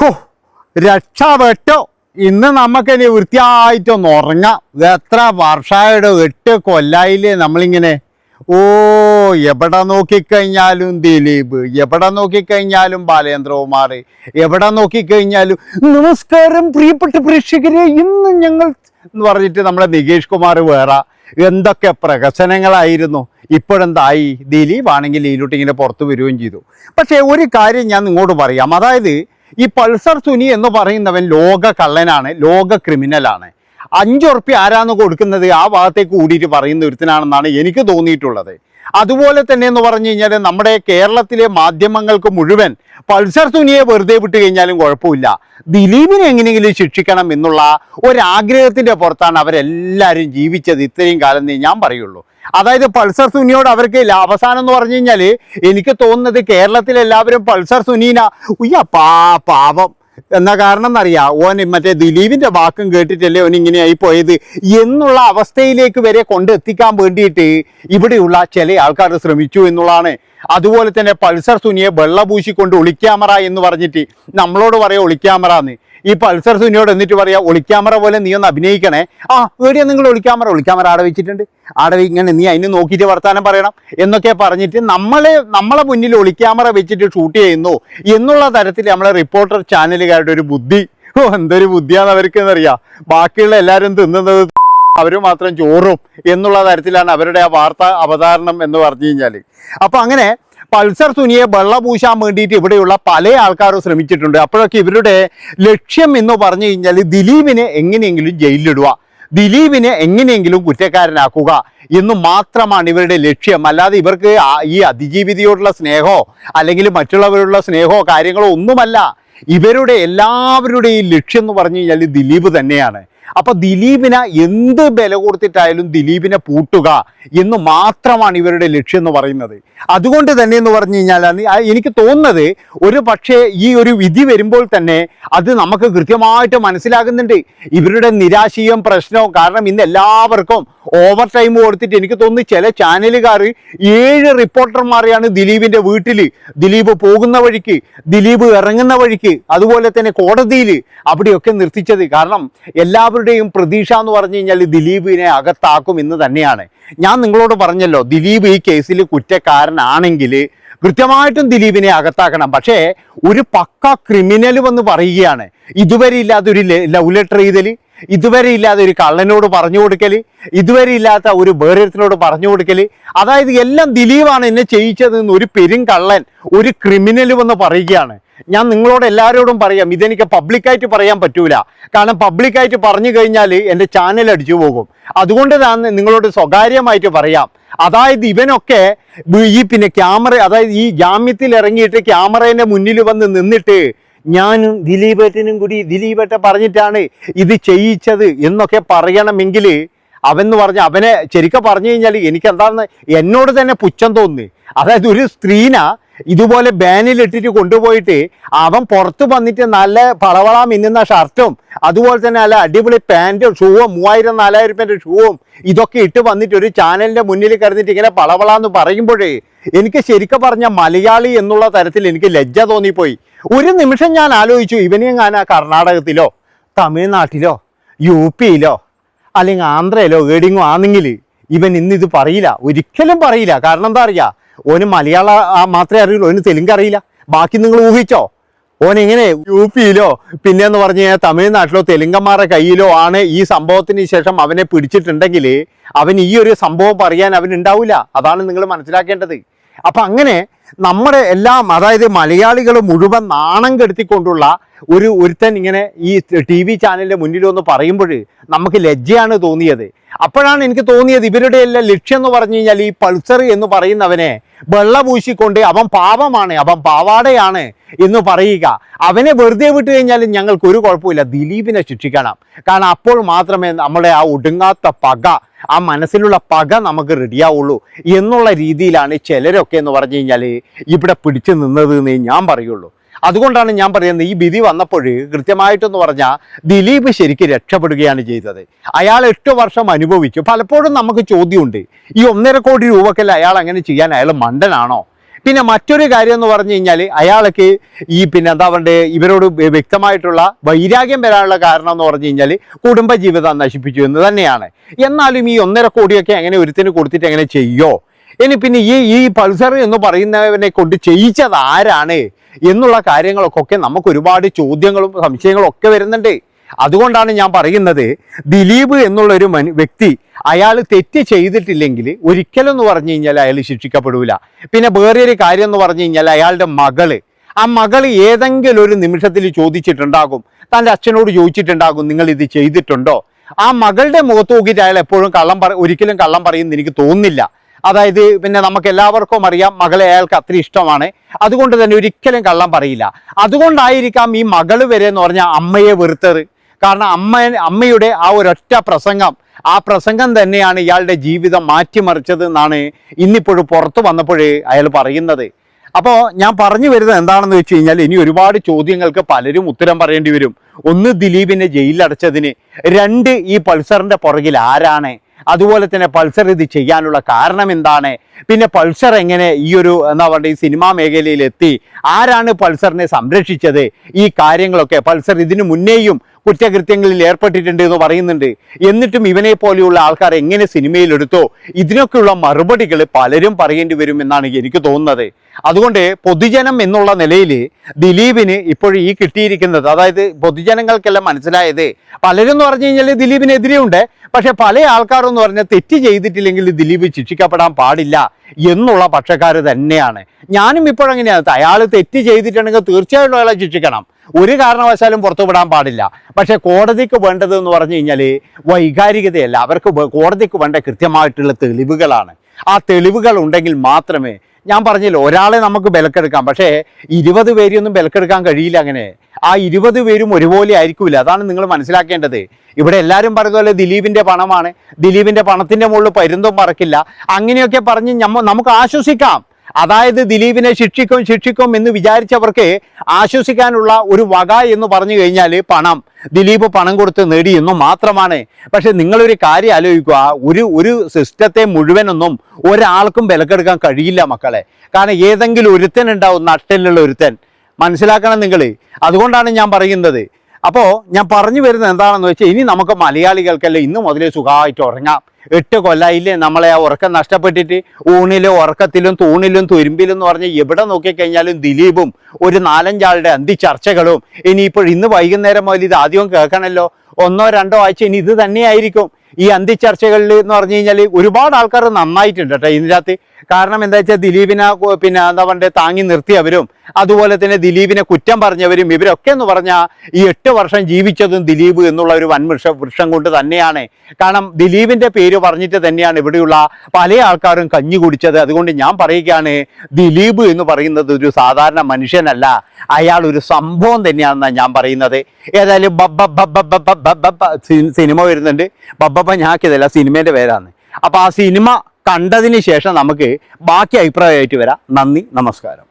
ഹോ രക്ഷപ്പെട്ടോ ഇന്ന് നമുക്കിനി വൃത്തിയായിട്ടൊന്ന് ഉറങ്ങാം. എത്ര വർഷമായിട്ട് എട്ട് കൊല്ലായില്ലേ നമ്മളിങ്ങനെ. ഓ എവിടെ നോക്കിക്കഴിഞ്ഞാലും ദിലീപ് എവിടെ നോക്കിക്കഴിഞ്ഞാലും ബാലേന്ദ്രകുമാർ എവിടെ നോക്കിക്കഴിഞ്ഞാലും നമസ്കാരം പ്രിയപ്പെട്ട പ്രേക്ഷകരെ ഇന്ന് ഞങ്ങൾ എന്ന് പറഞ്ഞിട്ട് നമ്മുടെ നികേഷ് കുമാർ വേറെ. എന്തൊക്കെ പ്രഹസനങ്ങളായിരുന്നു. ഇപ്പോഴെന്തായി? ദിലീപ് ആണെങ്കിൽ ഇതിലോട്ട് ഇങ്ങനെ പുറത്തു വരികയും ചെയ്തു. പക്ഷേ ഒരു കാര്യം ഞാൻ നിങ്ങോട്ട് പറയാം. അതായത് ഈ പൾസർ സുനി എന്ന് പറയുന്നവൻ ലോക കള്ളനാണ് ലോക ക്രിമിനലാണ് അഞ്ചുറുപ്യ ആരാന്ന് കൊടുക്കുന്നത്? ആ ഭാഗത്തേക്ക് കൂടിയിട്ട് പറയുന്ന ഒരുത്തനാണെന്നാണ് എനിക്ക് തോന്നിയിട്ടുള്ളത്. അതുപോലെ തന്നെ എന്ന് പറഞ്ഞു കഴിഞ്ഞാൽ നമ്മുടെ കേരളത്തിലെ മാധ്യമങ്ങൾക്ക് മുഴുവൻ പൾസർ സുനിയെ വെറുതെ വിട്ട് കഴിഞ്ഞാലും കുഴപ്പമില്ല. ദിലീപിനെ എങ്ങനെയെങ്കിലും ശിക്ഷിക്കണം എന്നുള്ള ഒരാഗ്രഹത്തിന്റെ പുറത്താണ് അവരെല്ലാവരും ജീവിച്ചത് ഇത്രയും കാലം ഞാൻ പറയുള്ളൂ. അതായത് പൾസർ സുനിയോട് അവർക്ക് അവസാനം എന്ന് പറഞ്ഞു കഴിഞ്ഞാൽ എനിക്ക് തോന്നുന്നത് കേരളത്തിൽ എല്ലാവരും പൾസർ സുനീന ഉയ്യ പാ പാവം. എന്ന കാരണം എന്നറിയാം? ഓൻ മറ്റേ ദിലീപിന്റെ വാക്കും കേട്ടിട്ടല്ലേ ഓൻ ഇങ്ങനെയായി പോയത്. എന്നുള്ള അവസ്ഥയിലേക്ക് വരെ കൊണ്ടെത്തിക്കാൻ വേണ്ടിയിട്ട് ഇവിടെയുള്ള ചില ആൾക്കാർ ശ്രമിച്ചു എന്നുള്ളതാണ്. അതുപോലെ തന്നെ പൾസർ സുനിയെ വെള്ളപൂശിക്കൊണ്ട് ഒളിക്യാമറ എന്ന് പറഞ്ഞിട്ട് നമ്മളോട് പറയാം ഒളിക്യാമറ എന്ന്. ഈ പൾസർ സുനിയോട് എന്നിട്ട് പറയാം ഒളിക്യാമറ പോലെ നീ ഒന്ന് അഭിനയിക്കണേ. ആ വേടിയാ നിങ്ങൾ ഒളിക്യാമറ? ഒളിക്യാമറ ആടെ വെച്ചിട്ടുണ്ട്. ആടെ ഇങ്ങനെ നീ അതിന് നോക്കിയിട്ട് വർത്താനം പറയണം എന്നൊക്കെ പറഞ്ഞിട്ട് നമ്മളെ നമ്മളെ മുന്നിൽ ഒളിക്യാമറ വെച്ചിട്ട് ഷൂട്ട് ചെയ്യുന്നു എന്നുള്ള തരത്തിൽ നമ്മളെ റിപ്പോർട്ടർ ചാനലുകാരുടെ ഒരു ബുദ്ധി. ഓ എന്തൊരു ബുദ്ധിയാണ് അവർക്ക് എന്നറിയാം ബാക്കിയുള്ള എല്ലാവരും തിന്നുന്നത് അവർ മാത്രം ചോറും എന്നുള്ള തരത്തിലാണ് അവരുടെ ആ വാർത്ത അവതാരണം എന്ന് പറഞ്ഞു കഴിഞ്ഞാൽ അപ്പം അങ്ങനെ പൾസർ സുനിയെ വെള്ള പൂശാൻ വേണ്ടിയിട്ട് ഇവിടെയുള്ള പല ആൾക്കാരും ശ്രമിച്ചിട്ടുണ്ട്. അപ്പോഴൊക്കെ ഇവരുടെ ലക്ഷ്യം എന്ന് പറഞ്ഞു കഴിഞ്ഞാൽ ദിലീപിനെ എങ്ങനെയെങ്കിലും ജയിലിലിടുക ദിലീപിനെ എങ്ങനെയെങ്കിലും കുറ്റക്കാരനാക്കുക എന്ന് മാത്രമാണ് ഇവരുടെ ലക്ഷ്യം. അല്ലാതെ ഇവർക്ക് ഈ അതിജീവിതയോടുള്ള സ്നേഹമോ അല്ലെങ്കിൽ മറ്റുള്ളവരോടുള്ള സ്നേഹമോ കാര്യങ്ങളോ ഒന്നുമല്ല. ഇവരുടെ എല്ലാവരുടെയും ലക്ഷ്യം എന്ന് പറഞ്ഞു കഴിഞ്ഞാൽ ദിലീപ് തന്നെയാണ്. അപ്പൊ ദിലീപിനെ എന്ത് വില കൊടുത്തിട്ടായാലും ദിലീപിനെ പൂട്ടുക എന്ന് മാത്രമാണ് ഇവരുടെ ലക്ഷ്യം എന്ന് പറയുന്നത്. അതുകൊണ്ട് തന്നെ എന്ന് പറഞ്ഞു കഴിഞ്ഞാൽ എനിക്ക് തോന്നുന്നത് ഒരു പക്ഷേ ഈ ഒരു വിധി വരുമ്പോൾ തന്നെ അത് നമുക്ക് കൃത്യമായിട്ട് മനസ്സിലാകുന്നുണ്ട്. ഇവരുടെ നിരാശയും പ്രശ്നവും കാരണം ഇന്ന് എല്ലാവർക്കും ഓവർ ടൈം കൊടുത്തിട്ട് എനിക്ക് തോന്നുന്നു ചില ചാനലുകാർ ഏഴ് റിപ്പോർട്ടർമാരെയാണ് ദിലീപിന്റെ വീട്ടിൽ ദിലീപ് പോകുന്ന വഴിക്ക് ദിലീപ് ഇറങ്ങുന്ന വഴിക്ക് അതുപോലെ തന്നെ കോടതിയിൽ അവിടെയൊക്കെ നിർത്തിച്ചത്. കാരണം എല്ലാവരുടെയും പ്രതീക്ഷ എന്ന് പറഞ്ഞു കഴിഞ്ഞാൽ ദിലീപിനെ അകത്താക്കും എന്ന് തന്നെയാണ്. ഞാൻ നിങ്ങളോട് പറഞ്ഞല്ലോ ദിലീപ് ഈ കേസിൽ കുറ്റക്കാരനാണെങ്കിൽ കൃത്യമായിട്ടും ദിലീപിനെ അകത്താക്കണം. പക്ഷേ ഒരു പക്ക ക്രിമിനൽ വന്ന് പറയുകയാണ്. ഇതുവരെ ഇല്ലാത്ത ഒരു ലവ് ലെറ്റർ ചെയ്തൽ ഇതുവരെ ഇല്ലാത്ത ഒരു കള്ളനോട് പറഞ്ഞു കൊടുക്കൽ ഇതുവരെ ഇല്ലാത്ത ഒരു വേറൊരുത്തിനോട് പറഞ്ഞു കൊടുക്കൽ അതായത് എല്ലാം ദിലീപാണ് എന്നെ ചെയ്യിച്ചതെന്ന് ഒരു പെരും കള്ളൻ ഒരു ക്രിമിനൽ വന്ന് പറയുകയാണ്. ഞാൻ നിങ്ങളോട് എല്ലാവരോടും പറയാം ഇതെനിക്ക് പബ്ലിക്കായിട്ട് പറയാൻ പറ്റൂല. കാരണം പബ്ലിക്കായിട്ട് പറഞ്ഞു കഴിഞ്ഞാൽ എന്റെ ചാനൽ അടിച്ചു പോകും. അതുകൊണ്ട് ഞാൻ നിങ്ങളോട് സ്വകാര്യമായിട്ട് പറയാം. അതായത് ഇവനൊക്കെ ഈ പിന്നെ ക്യാമറ അതായത് ഈ ജാമ്യത്തിൽ ഇറങ്ങിയിട്ട് ക്യാമറേന്റെ മുന്നിൽ വന്ന് നിന്നിട്ട് ഞാനും ദിലീപേട്ടനും കൂടി ദിലീപേട്ട പറഞ്ഞിട്ടാണ് ഇത് ചെയ്യിച്ചത് എന്നൊക്കെ പറയണമെങ്കിൽ അവൻ എന്ന് പറഞ്ഞ അവനെ ശരിക്കും പറഞ്ഞു കഴിഞ്ഞാൽ എനിക്ക് എന്താണെന്ന് എന്നോട് തന്നെ പുച്ഛം തോന്നി അതായത് ഒരു സ്ത്രീന ഇതുപോലെ ബാനിലിട്ടിട്ട് കൊണ്ടുപോയിട്ട് അവൻ പുറത്ത് വന്നിട്ട് നല്ല പളവള മിന്നുന്ന ഷർട്ടും അതുപോലെ തന്നെ നല്ല അടിപൊളി പാന്റും ഷൂവും മൂവായിരം നാലായിരം രൂപേന്റെ ഷൂവും ഇതൊക്കെ ഇട്ട് വന്നിട്ട് ഒരു ചാനലിന്റെ മുന്നിൽ കിടന്നിട്ട് ഇങ്ങനെ പളവള എന്ന് പറയുമ്പോഴേ എനിക്ക് ശരിക്കും പറഞ്ഞ മലയാളി എന്നുള്ള തരത്തിൽ എനിക്ക് ലജ്ജ തോന്നിപ്പോയി. ഒരു നിമിഷം ഞാൻ ആലോചിച്ചു ഇവനെയും ഞാൻ ആ കർണാടകത്തിലോ തമിഴ്നാട്ടിലോ യു പിയിലോ അല്ലെങ്കിൽ ആന്ധ്രയിലോ ഏടിങ്ങോ ആണെങ്കിൽ ഇവൻ ഇന്ന് ഇത് പറയില്ല ഒരിക്കലും പറയില്ല. കാരണം എന്താ അറിയാ ഓന് മലയാള മാത്രമേ അറിയുള്ളൂ ഓന് തെലുങ്ക് അറിയില്ല. ബാക്കി നിങ്ങൾ ഊഹിച്ചോ? ഓൻ എങ്ങനെ യു പിയിലോ പിന്നെ എന്ന് പറഞ്ഞു കഴിഞ്ഞാൽ തമിഴ്നാട്ടിലോ തെലുങ്കന്മാരുടെ കയ്യിലോ ആണ് ഈ സംഭവത്തിന് ശേഷം അവനെ പിടിച്ചിട്ടുണ്ടെങ്കിൽ അവൻ ഈ ഒരു സംഭവം പറയാൻ അവൻ ഉണ്ടാവില്ല അതാണ് നിങ്ങൾ മനസ്സിലാക്കേണ്ടത്. അപ്പൊ അങ്ങനെ നമ്മുടെ എല്ലാം അതായത് മലയാളികൾ മുഴുവൻ നാണം കെടുത്തിക്കൊണ്ടുള്ള ഒരു ഒരുത്തൻ ഇങ്ങനെ ഈ ടി വി ചാനലിന്റെ മുന്നിൽ ഒന്ന് പറയുമ്പോൾ നമുക്ക് ലജ്ജയാണ് തോന്നിയത്. അപ്പോഴാണ് എനിക്ക് തോന്നിയത് ഇവരുടെ എല്ലാം ലക്ഷ്യം എന്ന് പറഞ്ഞു കഴിഞ്ഞാൽ ഈ പൾസർ എന്ന് പറയുന്നവനെ വെള്ള പൂശിക്കൊണ്ട് അവൻ പാവമാണ് അവൻ പാവാടയാണ് എന്ന് പറയുക. അവനെ വെറുതെ വിട്ടു കഴിഞ്ഞാൽ ഞങ്ങൾക്ക് ഒരു കുഴപ്പമില്ല ദിലീപിനെ ശിക്ഷിക്കണം. കാരണം അപ്പോൾ മാത്രമേ നമ്മുടെ ആ ഒടുങ്ങാത്ത പക ആ മനസ്സിലുള്ള പക നമുക്ക് റെഡിയാവുള്ളൂ എന്നുള്ള രീതിയിലാണ് ചിലരൊക്കെ എന്ന് പറഞ്ഞു കഴിഞ്ഞാൽ ഇവിടെ പിടിച്ചു നിന്നത് എന്നേ ഞാൻ പറയുള്ളൂ. അതുകൊണ്ടാണ് ഞാൻ പറയുന്നത് ഈ വിധി വന്നപ്പോൾ കൃത്യമായിട്ടെന്ന് പറഞ്ഞാൽ ദിലീപ് ശരിക്കും രക്ഷപ്പെടുകയാണ് ചെയ്തത്. അയാൾ എട്ട് വർഷം അനുഭവിച്ചു. പലപ്പോഴും നമുക്ക് ചോദ്യമുണ്ട് ഈ ഒന്നര കോടി രൂപക്കല്ല അയാൾ അങ്ങനെ ചെയ്യാൻ അയാൾ മണ്ടനാണോ? പിന്നെ മറ്റൊരു കാര്യം എന്ന് പറഞ്ഞു കഴിഞ്ഞാൽ അയാൾക്ക് ഈ പിന്നെ എന്താ പറയുക ഇവരോട് വ്യക്തമായിട്ടുള്ള വൈരാഗ്യം വരാനുള്ള കാരണം എന്ന് പറഞ്ഞു കഴിഞ്ഞാൽ കുടുംബജീവിതം നശിപ്പിച്ചു എന്ന് തന്നെയാണ്. എന്നാലും ഈ ഒന്നര കോടിയൊക്കെ എങ്ങനെ ഒരുത്തിന് കൊടുത്തിട്ട് എങ്ങനെ ചെയ്യോ? ഇനി പിന്നെ ഈ ഈ പൾസർ എന്ന് പറയുന്നവനെ കൊണ്ട് ചെയ്യിച്ചത് ആരാണ്? എന്നുള്ള കാര്യങ്ങളൊക്കെ നമുക്ക് ഒരുപാട് ചോദ്യങ്ങളും സംശയങ്ങളും ഒക്കെ വരുന്നുണ്ട്. അതുകൊണ്ടാണ് ഞാൻ പറയുന്നത് ദിലീപ് എന്നുള്ള ഒരു വ്യക്തി അയാൾ തെറ്റ് ചെയ്തിട്ടില്ലെങ്കിൽ ഒരിക്കലും എന്ന് പറഞ്ഞു കഴിഞ്ഞാൽ അയാൾ ശിക്ഷിക്കപ്പെടില്ല പിന്നെ വേറൊരു കാര്യം എന്ന് പറഞ്ഞു കഴിഞ്ഞാൽ അയാളുടെ മകൾ. ആ മകൾ ഏതെങ്കിലും ഒരു നിമിഷത്തിൽ ചോദിച്ചിട്ടുണ്ടാകും. തന്റെ അച്ഛനോട് ചോദിച്ചിട്ടുണ്ടാകും നിങ്ങൾ ഇത് ചെയ്തിട്ടുണ്ടോ? ആ മകളുടെ മുഖത്ത് നോക്കിയിട്ട് അയാൾ എപ്പോഴും കള്ളം പറ ഒരിക്കലും കള്ളം പറയുമെന്ന് എനിക്ക് തോന്നുന്നില്ല. അതായത് പിന്നെ നമുക്ക് എല്ലാവർക്കും അറിയാം മകളെ അയാൾക്ക് അത്ര ഇഷ്ടമാണ്. അതുകൊണ്ട് തന്നെ ഒരിക്കലും കള്ളം പറയില്ല. അതുകൊണ്ടായിരിക്കാം ഈ മകൾ വരെ എന്ന് പറഞ്ഞാൽ അമ്മയെ വെറുത്തത്. കാരണം അമ്മ അമ്മയുടെ ആ ഒരൊറ്റ പ്രസംഗം ആ പ്രസംഗം തന്നെയാണ് ഇയാളുടെ ജീവിതം മാറ്റിമറിച്ചത് എന്നാണ് ഇന്നിപ്പോഴും പുറത്ത് വന്നപ്പോഴേ അയാൾ പറയുന്നത്. അപ്പോൾ ഞാൻ പറഞ്ഞു വരുന്നത് എന്താണെന്ന് വെച്ച് കഴിഞ്ഞാൽ ഇനി ഒരുപാട് ചോദ്യങ്ങൾക്ക് പലരും ഉത്തരം പറയേണ്ടി വരും. ഒന്ന് ദിലീപിനെ ജയിലിലടച്ചതിന്. രണ്ട് ഈ പൾസറിന്റെ പുറകിൽ ആരാണ്? അതുപോലെ തന്നെ പൾസർ ഇത് ചെയ്യാനുള്ള കാരണം എന്താണ്? പിന്നെ പൾസർ എങ്ങനെ ഈ ഒരു എന്താ പറയുക ഈ സിനിമാ മേഖലയിൽ എത്തി? ആരാണ് പൾസറിനെ സംരക്ഷിച്ചത്? ഈ കാര്യങ്ങളൊക്കെ പൾസർ ഇതിനു മുന്നേയും കുറ്റകൃത്യങ്ങളിൽ ഏർപ്പെട്ടിട്ടുണ്ട് എന്ന് പറയുന്നുണ്ട്. എന്നിട്ടും ഇവനെ പോലെയുള്ള ആൾക്കാർ എങ്ങനെ സിനിമയിൽ എടുത്തോ? ഇതിനൊക്കെയുള്ള മറുപടികൾ പലരും പറയേണ്ടി വരും എന്നാണ് എനിക്ക് തോന്നുന്നത്. അതുകൊണ്ട് പൊതുജനം എന്നുള്ള നിലയിൽ ദിലീപിന് ഇപ്പോൾ ഈ കിട്ടിയിരിക്കുന്നത് അതായത് പൊതുജനങ്ങൾക്കെല്ലാം മനസ്സിലായത് പലരും എന്ന് പറഞ്ഞു കഴിഞ്ഞാൽ ദിലീപിനെതിരെ ഉണ്ട് പക്ഷെ പല ആൾക്കാരും എന്ന് പറഞ്ഞാൽ തെറ്റ് ചെയ്തിട്ടില്ലെങ്കിൽ ദിലീപ് ശിക്ഷിക്കപ്പെടാൻ പാടില്ല എന്നുള്ള പക്ഷക്കാർ തന്നെയാണ്. ഞാനും ഇപ്പോഴെങ്ങനെയാണ് അയാൾ തെറ്റ് ചെയ്തിട്ടുണ്ടെങ്കിൽ തീർച്ചയായിട്ടും അയാളെ ശിക്ഷിക്കണം. ഒരു കാരണവശാലും പുറത്തുവിടാൻ പാടില്ല. പക്ഷെ കോടതിക്ക് വേണ്ടത് എന്ന് പറഞ്ഞു കഴിഞ്ഞാൽ വൈകാരികതയല്ല. അവർക്ക് കോടതിക്ക് വേണ്ട കൃത്യമായിട്ടുള്ള തെളിവുകളാണ്. ആ തെളിവുകൾ ഉണ്ടെങ്കിൽ മാത്രമേ ഞാൻ പറഞ്ഞില്ല ഒരാളെ നമുക്ക് ബലക്കെടുക്കാം. പക്ഷേ ഇരുപത് പേരെയൊന്നും ബലക്കെടുക്കാൻ കഴിയില്ല അങ്ങനെ. ആ ഇരുപത് പേരും ഒരുപോലെ ആയിരിക്കില്ല അതാണ് നിങ്ങൾ മനസ്സിലാക്കേണ്ടത്. ഇവിടെ എല്ലാവരും പറയുന്ന പോലെ ദിലീപിന്റെ പണമാണ്. ദിലീപിന്റെ പണത്തിന്റെ മുകളിൽ പരുന്തും പറക്കില്ല അങ്ങനെയൊക്കെ പറഞ്ഞ് നമുക്ക് ആശ്വസിക്കാം. അതായത് ദിലീപിനെ ശിക്ഷിക്കും ശിക്ഷിക്കും എന്ന് വിചാരിച്ചവർക്ക് ആശ്വസിക്കാനുള്ള ഒരു വക എന്ന് പറഞ്ഞു കഴിഞ്ഞാൽ പണം. ദിലീപ് പണം കൊടുത്ത് നേടി എന്നും മാത്രമാണ്. പക്ഷെ നിങ്ങളൊരു കാര്യം ആലോചിക്കുക. ഒരു ഒരു സിസ്റ്റത്തെ മുഴുവനൊന്നും ഒരാൾക്കും വിലക്കെടുക്കാൻ കഴിയില്ല മക്കളെ. കാരണം ഏതെങ്കിലും ഒരുത്തൻ ഉണ്ടാവും നട്ടലുള്ള ഒരുത്തൻ. മനസ്സിലാക്കണം നിങ്ങൾ അതുകൊണ്ടാണ് ഞാൻ പറയുന്നത്. അപ്പോൾ ഞാൻ പറഞ്ഞു വരുന്നത് എന്താണെന്ന് വെച്ചാൽ ഇനി നമുക്ക് മലയാളികൾക്കല്ലേ ഇന്ന് മുതലേ സുഖമായിട്ട് ഉറങ്ങാം. എട്ട് കൊല്ലായില്ലേ നമ്മളെ ആ ഉറക്കം നഷ്ടപ്പെട്ടിട്ട് ഊണിലും ഉറക്കത്തിലും തൂണിലും തുരുമ്പിലും എന്ന് പറഞ്ഞ് എവിടെ നോക്കിക്കഴിഞ്ഞാലും ദിലീപും ഒരു നാലഞ്ചാളുടെ അന്തി ചർച്ചകളും ഇനിയിപ്പോൾ ഇന്ന് വൈകുന്നേരം മുതൽ ഇത് ആദ്യം കേൾക്കണമല്ലോ ഒന്നോ രണ്ടോ ആഴ്ച ഇനി ഇത് തന്നെയായിരിക്കും. ഈ അന്തി ചർച്ചകളിൽ എന്ന് പറഞ്ഞു കഴിഞ്ഞാൽ ഒരുപാട് ആൾക്കാർ നന്നായിട്ടുണ്ട് കേട്ടോ ഇതിനകത്ത്. കാരണം എന്താ വെച്ചാൽ ദിലീപിനെ പിന്നെ എന്താ പറയുക താങ്ങി നിർത്തിയവരും അതുപോലെ തന്നെ ദിലീപിനെ കുറ്റം പറഞ്ഞവരും ഇവരൊക്കെ എന്ന് പറഞ്ഞാൽ ഈ എട്ട് വർഷം ജീവിച്ചതും ദിലീപ് എന്നുള്ള ഒരു വൻവൃക്ഷ വൃക്ഷം കൊണ്ട് തന്നെയാണ്. കാരണം ദിലീപിന്റെ പേര് പറഞ്ഞിട്ട് തന്നെയാണ് ഇവിടെയുള്ള പല ആൾക്കാരും കഞ്ഞി കുടിച്ചത്. അതുകൊണ്ട് ഞാൻ പറയുകയാണ് ദിലീപ് എന്ന് പറയുന്നത് ഒരു സാധാരണ മനുഷ്യനല്ല. അയാൾ ഒരു സംഭവം തന്നെയാണെന്നാണ് ഞാൻ പറയുന്നത്. ഏതായാലും ബബ്ബ ബബ്ബ ബബ്ബ ബബ്ബ സിനിമ വരുന്നുണ്ട്. സിനിമ വരുന്നുണ്ട് ഞാൻ ആക്കിയതല്ല സിനിമേന്റെ പേരാണ് അപ്പോൾ ആ സിനിമ കണ്ടതിന് ശേഷം നമുക്ക് ബാക്കി അഭിപ്രായമായിട്ട് വരാം. നന്ദി നമസ്കാരം.